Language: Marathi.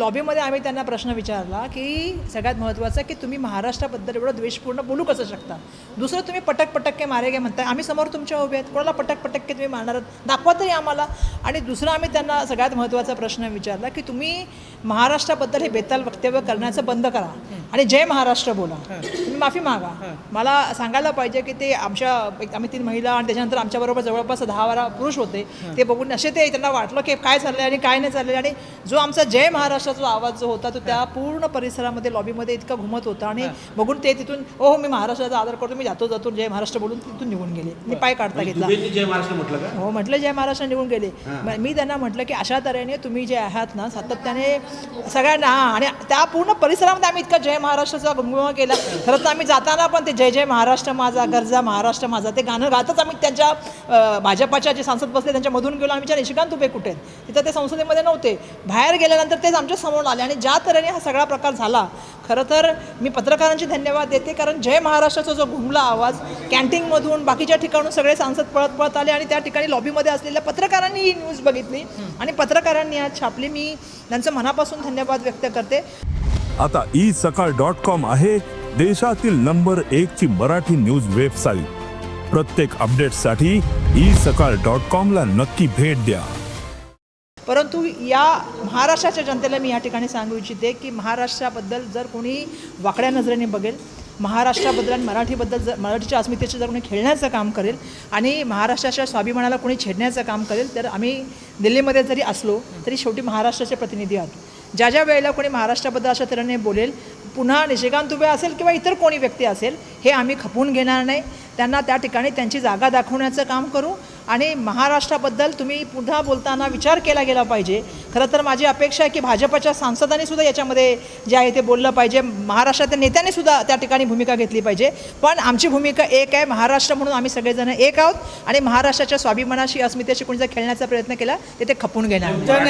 लॉबीमध्ये आम्ही त्यांना प्रश्न विचारला की सगळ्यात महत्त्वाचं की तुम्ही महाराष्ट्राबद्दल एवढं द्वेषपूर्ण बोलू कसं शकता? दुसरं तुम्ही पटक पटक्के मारे गे म्हणताय. आम्ही समोर तुमच्या उभे आहेत. कोणाला पटक पटक्के तुम्ही मारणार दाखवा तरी आम्हाला. आणि दुसरं आम्ही त्यांना सगळ्यात महत्त्वाचा प्रश्न विचारला की तुम्ही महाराष्ट्राबद्दल हे बेताल वक्तव्य करण्याचं बंद करा. आणि जय महाराष्ट्र बोला. तुम्ही माफी मागा. मला सांगायला पाहिजे की ते आमच्या एक- आम्ही तीन महिला आणि त्याच्यानंतर आमच्याबरोबर जवळपास दहा बारा पुरुष होते. ते बघून असे ते त्यांना वाटलं की काय चाललंय आणि काय नाही चाललंय. आणि जो आमचा जय महाराष्ट्राचा जो आवाज जो होता तो त्या पूर्ण परिसरामध्ये लॉबीमध्ये इतका घुमत होता. आणि बघून ते तिथून ओ हो मी महाराष्ट्राचा आदर करतो मी जातो जातो जय महाराष्ट्र बोलून तिथून निघून गेले. मी पाय काढता घेतला. दुबेंनी जय महाराष्ट्र म्हटलं हो म्हटलं जय महाराष्ट्र निघून गेले. म- त्यांना म्हटलं की अशा तऱ्हेने तुम्ही जे आहात ना सातत्याने सगळ्यांना आणि त्या पूर्ण परिसरामध्ये आम्ही इतका जय महाराष्ट्राचा गुमगुमा केला. खरं तर आम्ही जाताना पण ते जय जय महाराष्ट्र माझा गरजा महाराष्ट्र माझा ते गाणं गातच आम्ही त्यांच्या भाजपाच्या जे सांसद बसले त्यांच्यामधून गेलो. आम्ही निशिकांत उभे कुठे आहेत तिथं ते संसदेमध्ये नव्हते. बाहेर गेल्यानंतर तेच आमच्यासमोर आले आणि ज्या तऱ्हेने हा सगळा प्रकार झाला खरं तर मी पत्रकारांचे धन्यवाद देते. कारण जय महाराष्ट्राचा जो घुमला आवाज कॅन्टीनमधून बाकीच्या ठिकाणून सगळे सांसद पळत पळत आले आणि त्या ठिकाणी लॉबीमध्ये असलेल्या पत्रकारांनी ही न्यूज बघितली. आणि पत्रकारांनी आज छापली. मी त्यांचं मनापासून धन्यवाद व्यक्त करते. आता ई सकाळ डॉट कॉम आहे देशातील नंबर एक ची मराठी न्यूज वेबसाईट. प्रत्येक अपडेटसाठी ई सकाळ डॉट कॉमला नक्की भेट द्या. परंतु या महाराष्ट्राच्या जनतेला मी या ठिकाणी सांगू इच्छिते की महाराष्ट्राबद्दल जर कोणी वाकड्या नजरेने बघेल महाराष्ट्राबद्दल आणि मराठीबद्दल जर मराठीच्या अस्मितेचं जर कोणी खेळण्याचं काम करेल आणि महाराष्ट्राच्या स्वाभिमानाला कोणी छेडण्याचं काम करेल तर आम्ही दिल्लीमध्ये जरी असलो तरी शेवटी महाराष्ट्राचे प्रतिनिधी आहोत. ज्या ज्या वेळेला कोणी महाराष्ट्राबद्दल अशा तऱ्हेने बोलेल पुन्हा निशिकांत दुबे असेल किंवा इतर कोणी व्यक्ती असेल हे आम्ही खपवून घेणार नाही. त्यांना त्या ठिकाणी त्यांची जागा दाखवण्याचं काम करू आणि महाराष्ट्राबद्दल तुम्ही पुन्हा बोलताना विचार केला गेला पाहिजे. खरं तर माझी अपेक्षा आहे की भाजपच्या सांसदांनी सुद्धा याच्यामध्ये जे आहे ते बोललं पाहिजे. महाराष्ट्राच्या नेत्यांनी सुद्धा त्या ठिकाणी भूमिका घेतली पाहिजे. पण आमची भूमिका एक आहे महाराष्ट्र म्हणून आम्ही सगळेजण एक आहोत आणि महाराष्ट्राच्या स्वाभिमानाशी अस्मितेशी कोणी जर खेळण्याचा प्रयत्न केला तर ते खपून घेणार